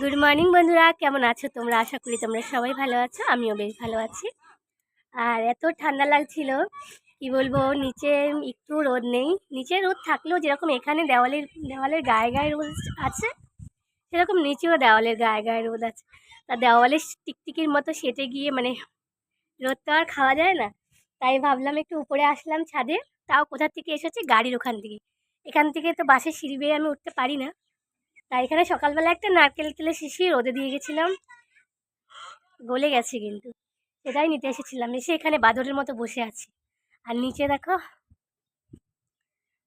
Good morning বন্ধুরা। কেমন আছো তোমরা? আশা করি তোমরা সবাই ভালো আছো। আমিও বেশ ভালো আছি। আর এত ঠান্ডা লাগছিল, কি বলব, নিচে একটু রোদ নেই। নিচে রোদ থাকলেও যেরকম এখানে দেওয়ালের দেওয়ালের গায়ে গায়ে রোদ আছে, সেরকম নিচেও দেওয়ালের গায়ে গায়ে রোদ আছে। তা দেওয়ালের টিকটিকির মতো সেটে গিয়ে মানে রোদ তো আর খাওয়া যায় না। তাই ভাবলাম একটু উপরে আসলাম ছাদে। তাও কোথা থেকে এসেছে? গাড়ির ওখান থেকে। এখান থেকে তো বাসের সিঁড়ি বেয়ে আমি উঠতে পারি না। তাই এখানে সকালবেলা একটা নারকেল তেলের শিশি রোদে দিয়ে গেছিলাম। গলে গেছে কিন্তু। সেটাই নিতে এসেছিলাম। এসে এখানে বাদরের মতো বসে আছি। আর নিচে দেখো,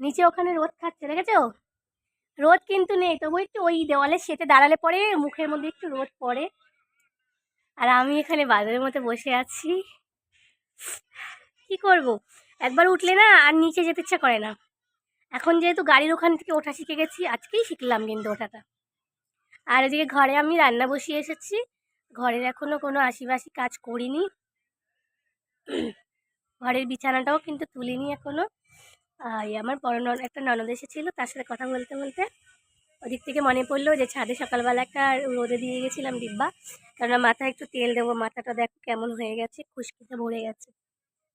নিচে ওখানে রোদ খাচ্ছে, দেখেছ? রোদ কিন্তু নেই, তবু একটু ওই দেওয়ালের সেতে দাঁড়ালে পরে মুখের মধ্যে একটু রোদ পড়ে। আর আমি এখানে বাদরের মতো বসে আছি। কি করব? একবার উঠলে না আর নিচে যেতে ইচ্ছা করে না। এখন যেহেতু গাড়ির ওখান থেকে ওঠা শিখে গেছি, আজকেই শিখলাম কিন্তু ওঠাটা। আর এদিকে ঘরে আমি রান্না বসিয়ে এসেছি। ঘরের এখনও কোনো আশিবাসি কাজ করিনি। ঘরের বিছানাটাও কিন্তু তুলিনি এখনও এই আমার বড় নন, একটা ননদ এসেছিল, তার সাথে কথা বলতে বলতে ওদিক থেকে মনে পড়ল যে ছাদে সকালবেলা একটা রোদে দিয়ে গেছিলাম ডিব্বা। কেননা মাথায় একটু তেল দেবো, মাথাটা দেখো কেমন হয়ে গেছে, খুশকিতে ভরে গেছে।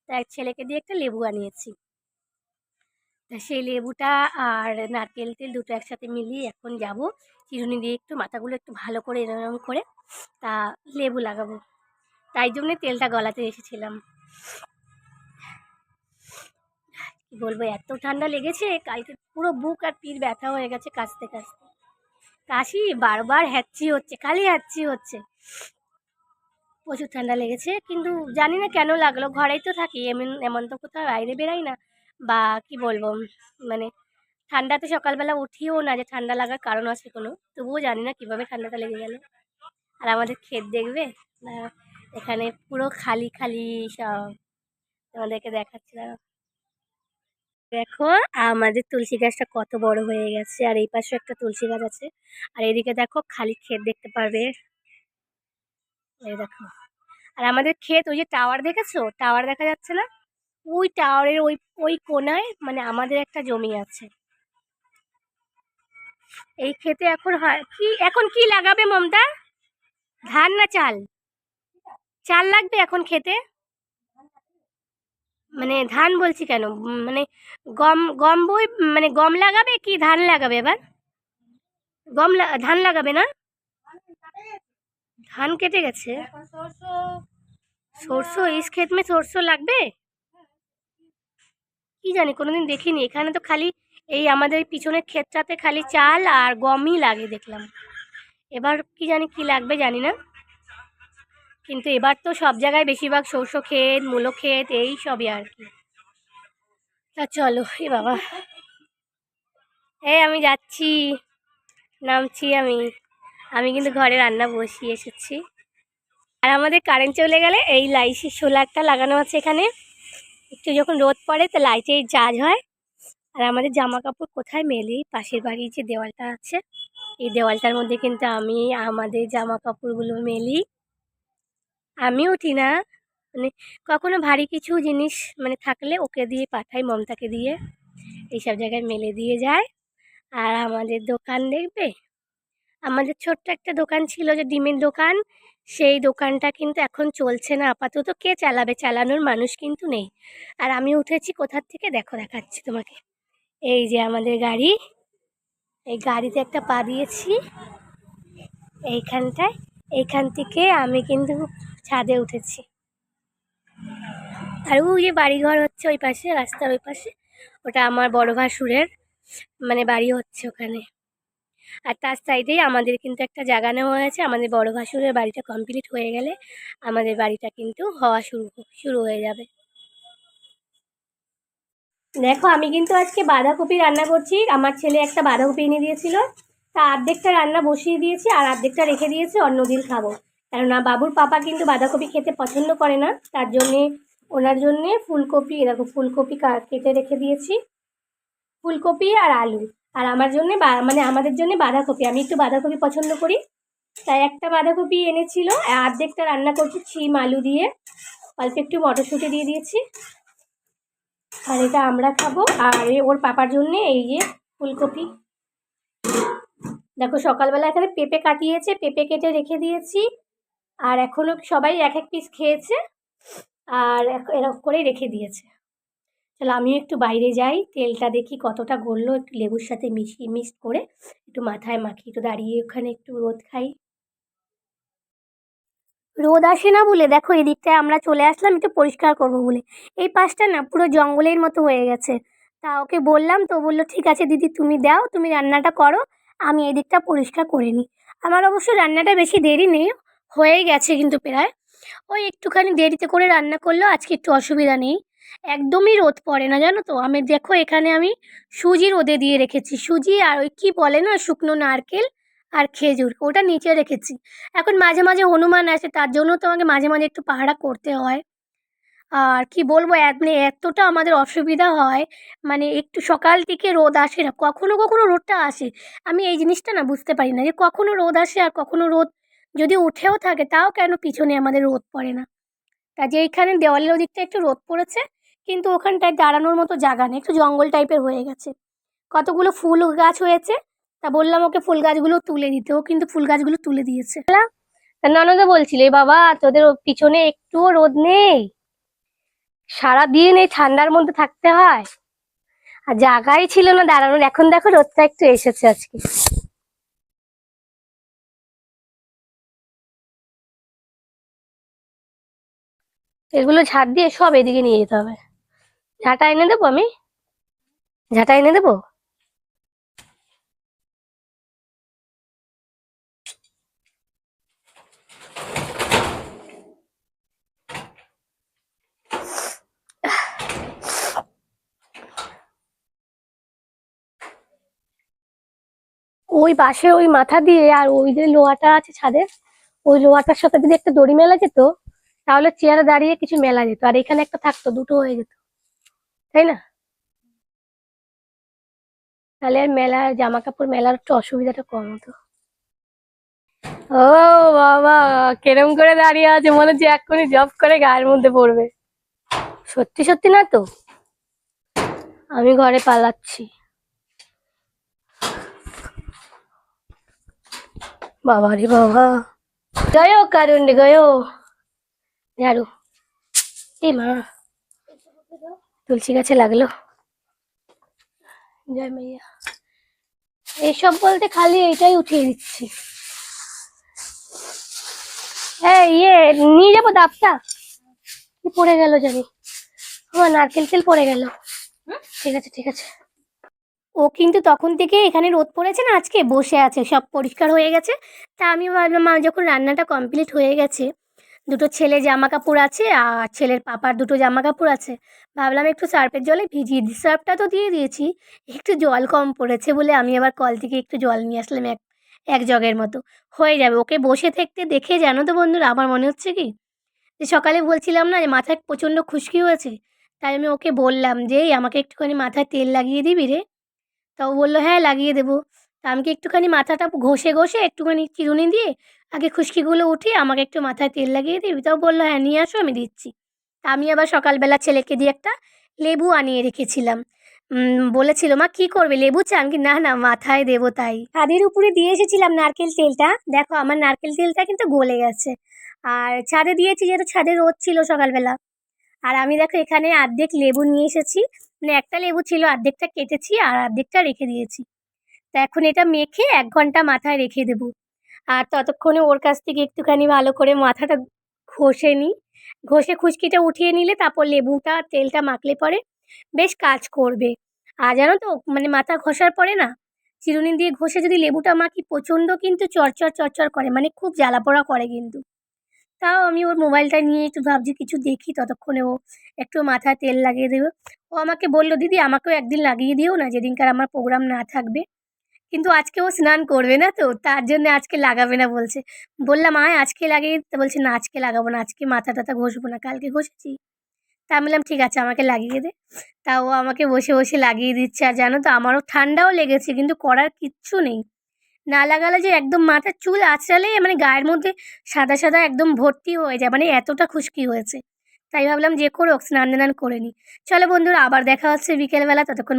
তা এক ছেলেকে দিয়ে একটা লেবু আনিয়েছি। সেই লেবুটা আর নারকেল তেল দুটো একসাথে মিলিয়ে এখন যাব। চিরুনি দিয়ে একটু মাথাগুলো একটু ভালো করে এরকম করে তা লেবু লাগাবো। তাই জন্যে তেলটা গলাতে এসেছিলাম। কি বলব, এত ঠান্ডা লেগেছে, কালকে পুরো বুক আর পিঠ ব্যথা হয়ে গেছে কাশতে কাশতে। কাশি বারবার হ্যাচ্ছি হচ্ছে, খালি হ্যাচ্ছি হচ্ছে। প্রচুর ঠান্ডা লেগেছে, কিন্তু জানি না কেন লাগল, ঘরেই তো থাকি, এমন এমন তো কোথাও বাইরে বেরাই না। বা কি বলব মানে ঠান্ডাতে সকালবেলা উঠিও না যে ঠান্ডা লাগার কারণ আছে কোনো। তবুও জানি না কীভাবে ঠান্ডাটা লেগে গেল। আর আমাদের ক্ষেত দেখবে? এখানে পুরো খালি খালি সব। তোমাদেরকে দেখাচ্ছি দেখো, আমাদের তুলসী গাছটা কত বড় হয়ে গেছে, আর এই পাশে একটা তুলসী গাছ আছে। আর এদিকে দেখো, খালি ক্ষেত দেখতে পারবে। এই দেখো। আর আমাদের ক্ষেত, ওই যে টাওয়ার দেখেছ? টাওয়ার দেখা যাচ্ছে না? ওই টাওয়ারের ওই ওই কোনায় মানে আমাদের একটা জমি আছে। এই ক্ষেতে এখন হয়, কি, এখন কি লাগাবে মমতা? ধান না চাল? চাল লাগবে এখন খেতে মানে ধান বলছি কেন? মানে গম গম বই মানে গম লাগাবে কি ধান লাগাবে এবার? গম ধান লাগাবে না? ধান কেটে গেছে। সরষো, ইস ক্ষেত মে সরষো লাগবে? কি জানি, কোনোদিন দেখিনি। এখানে তো খালি এই আমাদের পিছনের ক্ষেতটাতে খালি চাল আর গমই লাগে দেখলাম। এবার কি জানি কি লাগবে জানি না। কিন্তু এবার তো সব জায়গায় বেশিরভাগ সরষো ক্ষেত, মূলো ক্ষেত, এই সবই আর কি। তা চলো এ বাবা। এই আমি যাচ্ছি। নামছি আমি। আমি কিন্তু ঘরে রান্না বসিয়ে এসেছি। আর আমাদের কারেন্ট চলে গেলে এই লাইসি, সোলারটা লাগানো আছে এখানে। একটু যখন রোদ পড়ে তো লাইটের চার্জ হয়। আর আমাদের জামা কাপড় কোথায় মেলি? পাশের বাড়ির যে দেওয়ালটা আছে, এই দেওয়ালটার মধ্যে কিন্তু আমি আমাদের জামা কাপড়গুলো মেলি। আমি উঠি না মানে কখনো ভারী কিছু জিনিস মানে থাকলে ওকে দিয়ে পাঠাই, মমতাকে দিয়ে। এইসব জায়গায় মেলে দিয়ে যায়। আর আমাদের দোকান দেখবে? আমাদের ছোট্ট একটা দোকান ছিল যে ডিমের দোকান। সেই দোকানটা কিন্তু এখন চলছে না। আপাতত কে চালাবে? চালানোর মানুষ কিন্তু নেই। আর আমি উঠেছি কোথার থেকে? দেখো, দেখাচ্ছি তোমাকে। এই যে আমাদের গাড়ি। এই গাড়িতে একটা পা দিয়েছি। এইখানটায়। এইখান থেকে আমি কিন্তু ছাদে উঠেছি। আর ওই যে বাড়িঘর হচ্ছে ওই পাশে, রাস্তার ওই পাশে। ওটা আমার বড় ভাসুরের মানে বাড়ি হচ্ছে ওখানে। আর তার সাইডেই আমাদের কিন্তু একটা জায়গা নেওয়া হয়েছে। আমাদের বড় ভাসুরের বাড়িটা কমপ্লিট হয়ে গেলে আমাদের বাড়িটা কিন্তু হওয়া শুরু শুরু হয়ে যাবে। দেখো, আমি কিন্তু আজকে বাঁধাকপি রান্না করছি। আমার ছেলে একটা বাঁধাকপি এনে দিয়েছিল। তা অর্ধেকটা রান্না বসিয়ে দিয়েছি আর অর্ধেকটা রেখে দিয়েছি, অন্যদিন খাব। কেননা বাবুর পাপা কিন্তু বাঁধাকপি খেতে পছন্দ করে না। তার জন্যে, ওনার জন্যে ফুলকপি দেখো, ফুলকপি কেটে রেখে দিয়েছি। ফুলকপি আর আলু। আর আমার জন্যে মানে আমাদের জন্য বাঁধাকপি। আমি একটু বাঁধাকপি পছন্দ করি। তাই একটা বাঁধাকপি এনেছিল। আর অর্ধেকটা রান্না করছি ছিম, আলু দিয়ে। অল্প একটু মটরশুঁটি দিয়ে দিয়েছি। আর এটা আমরা খাব। আর ওর পাপার জন্যে এই যে ফুলকপি। দেখো, সকালবেলা এখানে পেঁপে কাটিয়েছে। পেঁপে কেটে রেখে দিয়েছি। আর এখনও সবাই এক এক পিস খেয়েছে। আর এরকম করেই রেখে দিয়েছে। তাহলে আমিও একটু বাইরে যাই। তেলটা দেখি কতটা গড়লো একটু লেবুর সাথে মিশিয়ে, মিক্সড করে একটু মাথায় মাখি একটু দাঁড়িয়ে ওখানে একটু রোদ খাই। রোদ আসে না বলে, দেখো এদিকটায় আমরা চলে আসলাম, একটু পরিষ্কার করব বলে। এই পাশটা না পুরো জঙ্গলের মতো হয়ে গেছে। তা ওকে বললাম, তো বলল, ঠিক আছে দিদি, তুমি দাও, তুমি রান্নাটা করো, আমি এই দিকটা পরিষ্কার করে নিই। আমার অবশ্য রান্নাটা বেশি দেরি নেই হয়ে গেছে কিন্তু প্রায়। ওই একটুখানি দেরিতে করে রান্না করলেও আজকে একটু অসুবিধা নেই। একদমই রোদ পড়ে না, জানো তো? আমি দেখো এখানে আমি সুজি রোদে দিয়ে রেখেছি। সুজি আর ওই কী বলে না, শুকনো নারকেল আর খেজুর, ওটা নিচে রেখেছি। এখন মাঝে মাঝে হনুমান আসে, তার জন্য তো আমাকে মাঝে মাঝে একটু পাহারা করতে হয়। আর কি বলব মানে এতটা আমাদের অসুবিধা হয় মানে একটু সকাল থেকে রোদ আসে না, কখনো কখনো রোদটা আসে। আমি এই জিনিসটা না বুঝতে পারি না যে কখনো রোদ আসে আর কখনো রোদ যদি উঠেও থাকে, তাও কেন পিছনে আমাদের রোদ পড়ে না? তা যে এইখানে দেওয়ালের ওদিকটা একটু রোদ পড়েছে কিন্তু ওখানটায় দাঁড়ানোর মতো জায়গা নেই, একটু জঙ্গল টাইপের হয়ে গেছে। কতগুলো ফুল গাছ হয়েছে, তা বললাম ওকে ফুল গাছগুলো তুলে দিতে, ও কিন্তু ফুল গাছগুলো তুলে দিয়েছে। ননদও বলছিলে বাবা, তোদের পিছনে একটুও রোদ নেই। সারাদিন এই ঠান্ডার মধ্যে থাকতে হয়। আর জায়গাই ছিল না দাঁড়ানোর, এখন দেখো রোদটা একটু এসেছে আজকে। এগুলো ঝাড় দিয়ে সব এদিকে নিয়ে যেতে হবে। ঝাঁটা এনে দেবো আমি? ঝাঁটা এনে দেবো? ওই পাশে ওই মাথা দিয়ে আর ওই যে লোহাটা আছে ছাদের, ওই লোহাটার সাথে যদি একটা দড়ি মেলা যেত, তাহলে চেয়ারে দাঁড়িয়ে কিছু মেলা যেত। আর এখানে একটা থাকতো, দুটো হয়ে যেত। তাই না? তাহলে আর মেলার জামা কাপড় মেলার একটু অসুবিধাটা কম হতো। ও বাবা, কেরম করে দাঁড়িয়ে আছে, মনে হচ্ছে এক্ষুনি জব করে গায়ের মধ্যে পড়বে। সত্যি সত্যি না তো? আমি ঘরে পালাচ্ছি। বাবা রে বাবা। গয়ো কারণ গয়ো ঝাড়ু এ মা। তুলসী গাছে লাগল। জয় মাইয়া। এইসব বলতে খালি এইটাই উঠিয়ে দিচ্ছি। হ্যাঁ ইয়ে নিয়ে যাব ডাবটা কি পড়ে গেল জানি। আমার নারকেল তেল পড়ে গেল। ঠিক আছে ঠিক আছে। ও কিন্তু তখন থেকে এখানে রোদ পড়েছে না আজকে? বসে আছে, সব পরিষ্কার হয়ে গেছে। তা আমি ভাবলাম মা যখন রান্নাটা কমপ্লিট হয়ে গেছে দুটো ছেলে জামা কাপড় আছে আর ছেলের পাপার দুটো জামা কাপড় আছে। ভাবলাম একটু সার্ফের জলে ভিজিয়ে দিই সার্ফটা তো দিয়ে দিয়েছি, একটু জল কম পড়েছে বলে আমি আবার কল থেকে একটু জল নিয়ে আসলাম এক এক জগের মতো। হয়ে যাবে, ওকে বসে থাকতে দেখে জানো তো বন্ধুরা, আমার মনে হচ্ছে কি? যে সকালে বলছিলাম না যে মাথায় প্রচণ্ড খুশকি হয়েছে, তাই আমি ওকে বললাম যে, "এই আমাকে একটুখানি মাথায় তেল লাগিয়ে দিবি রে? তা ও বলল হ্যাঁ লাগিয়ে দেবো। তা আমাকে একটুখানি মাথাটা ঘষে ঘষে একটুখানি চিরুনি দিয়ে আগে খুশকিগুলো উঠিয়ে আমাকে একটু মাথায় তেল লাগিয়ে দিবি তাও বলল হ্যাঁ নিয়ে আসো, আমি দিচ্ছি। তা আমি আবার সকালবেলা ছেলেকে দিয়ে একটা লেবু আনিয়ে রেখেছিলাম। বলেছিল, মা, কি করবে, লেবু চা? আমি না না, মাথায় দেবো তাই। ছাদের উপরে দিয়ে এসেছিলাম নারকেল তেলটা। দেখো, আমার নারকেল তেলটা কিন্তু গলে গেছে। আর ছাদে দিয়েছি, যেহেতু ছাদে রোদ ছিল সকালবেলা। আর আমি দেখো, এখানে অর্ধেক লেবু নিয়ে এসেছি। মানে একটা লেবু ছিল অর্ধেকটা কেটেছি আর অর্ধেকটা রেখে দিয়েছি। তা এখন এটা মেখে এক ঘণ্টা মাথায় রেখে দেবো। আর ততক্ষণে ওর কাছ থেকে একটুখানি ভালো করে মাথাটা ঘষে নিই ঘষে খুশকিটা উঠিয়ে নিলে তারপর লেবুটা, তেলটা মাখলে পরে বেশ কাজ করবে। আর জানো তো মানে মাথা ঘষার পরে না, চিরুনি দিয়ে ঘষে যদি লেবুটা মাখি, প্রচণ্ড কিন্তু চরচর চরচর করে মানে খুব জ্বালা পোড়া করে কিন্তু। তাও আমি ওর মোবাইলটা নিয়ে একটু ভাবছি, কিছু দেখি, ততক্ষণে ও একটু মাথায় তেল লাগিয়ে দেবে। ও আমাকে বলল, দিদি, আমাকেও একদিন লাগিয়ে দিও না, যেদিনকার আমার প্রোগ্রাম না থাকবে। কিন্তু আজকে ও স্নান করবে না তো, তার জন্য আজকে লাগাবে না বলছে। বললাম, আয়, আজকে লাগিয়ে দিতে বলছে, না, আজকে লাগাবো না, আজকে মাথা টাথা ঘষবো না, কালকে ঘষেছি। তা আমি বললাম, ঠিক আছে, আমাকে লাগিয়ে দে। তা ও আমাকে বসে বসে লাগিয়ে দিচ্ছে। আর জানো তো, আমারও ঠান্ডাও লেগেছে, কিন্তু করার কিচ্ছু নেই। না লাগালে যে একদম মাথার চুল আঁচড়ালে মানে গায়ের মধ্যে সাদা সাদা একদম ভর্তি হয়ে যায় মানে এতটা খুশকি হয়েছে। তাই ভাবলাম, যে করুক, স্নান দান করে নিই চলো বন্ধুরা, আবার দেখা হচ্ছে বিকেলবেলা, ততক্ষণ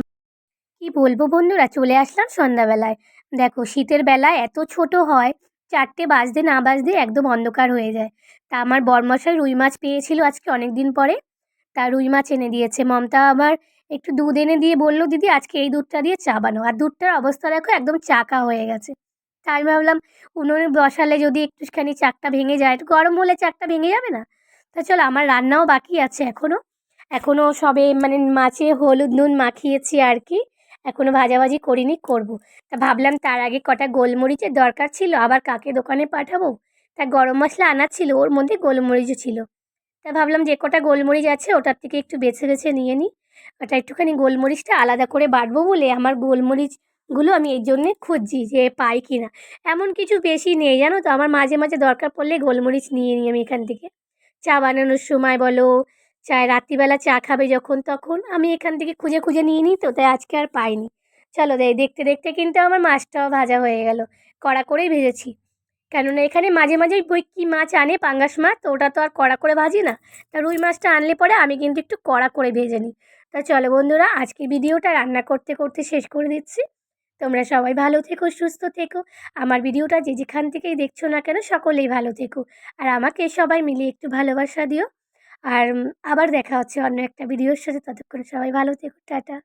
কি বলব বন্ধুরা? চলে আসলাম সন্ধ্যাবেলায়। দেখো, শীতের বেলা এত ছোট হয়, চারটে বাজতে না বাজতে একদম অন্ধকার হয়ে যায়। তা আমার বরমশাই রুই মাছ পেয়েছিল আজকে অনেক দিন পরে। তা রুই মাছ এনে দিয়েছে। মমতা আবার একটু দুধ এনে দিয়ে বলল, দিদি, আজকে এই দুধটা দিয়ে চা বানাও। আর দুধটার অবস্থা দেখো, একদম চাকা হয়ে গেছে। তাই আমি ভাবলাম, উনুনে বসালে যদি একটুখানি চাকটা ভেঙে যায়, একটু গরম হলে চাকটা ভেঙে যাবে না? তা চলো, আমার রান্নাও বাকি আছে এখনও এখনও সবে মানে মাছে হলুদ নুন মাখিয়েছি আর কি। এখনও ভাজাভাজি করিনি, করব। তা ভাবলাম তার আগে কটা গোলমরিচের দরকার ছিল, আবার কাকে দোকানে পাঠাবো? তা গরম মশলা আনার ছিল, ওর মধ্যে গোলমরিচও ছিল। তা ভাবলাম যে কটা গোলমরিচ আছে, ওটার থেকে একটু বেছে বেছে নিয়ে নিই ওটা একটুখানি গোলমরিচটা আলাদা করে বাটবো বলে আমার গোলমরিচগুলো আমি এই জন্যে খুঁজছি যে পাই কি না। এমন কিছু বেশি নেই, জানো তো? আমার মাঝে মাঝে দরকার পড়লে গোলমরিচ নিয়ে নিই আমি এখান থেকে। চা বানানোর সময় বলো চায় রাত্রিবেলা চা খাবে যখন তখন। আমি এখান থেকে খুঁজে খুঁজে নিয়ে নিই তো, তাই আজকে আর পাইনি। চলো দেখ দেখতে দেখতে কিন্তু আমার মাছটাও ভাজা হয়ে গেল। কড়া করেই ভেজেছি। কেননা এখানে মাঝে মাঝেই বই কী মাছ আনে, পাঙ্গাস মাছ, তো ওটা তো আর কড়া করে ভাজি না। তা রুই মাছটা আনলে পরে আমি কিন্তু একটু কড়া করে ভেজে নিই। তা চলো বন্ধুরা আজকে ভিডিওটা রান্না করতে করতে শেষ করে দিচ্ছি। তোমরা সবাই ভালো থেকো, সুস্থ থেকো। আমার ভিডিওটা যে যেখান থেকেই দেখছ না কেন, সকলেই ভালো থেকো। আর আমাকে সবাই মিলে একটু ভালোবাসা দিও। আর আবার দেখা হচ্ছে অন্য একটা ভিডিওর সাথে। ততক্ষণ সবাই ভালো থেকো টাটা।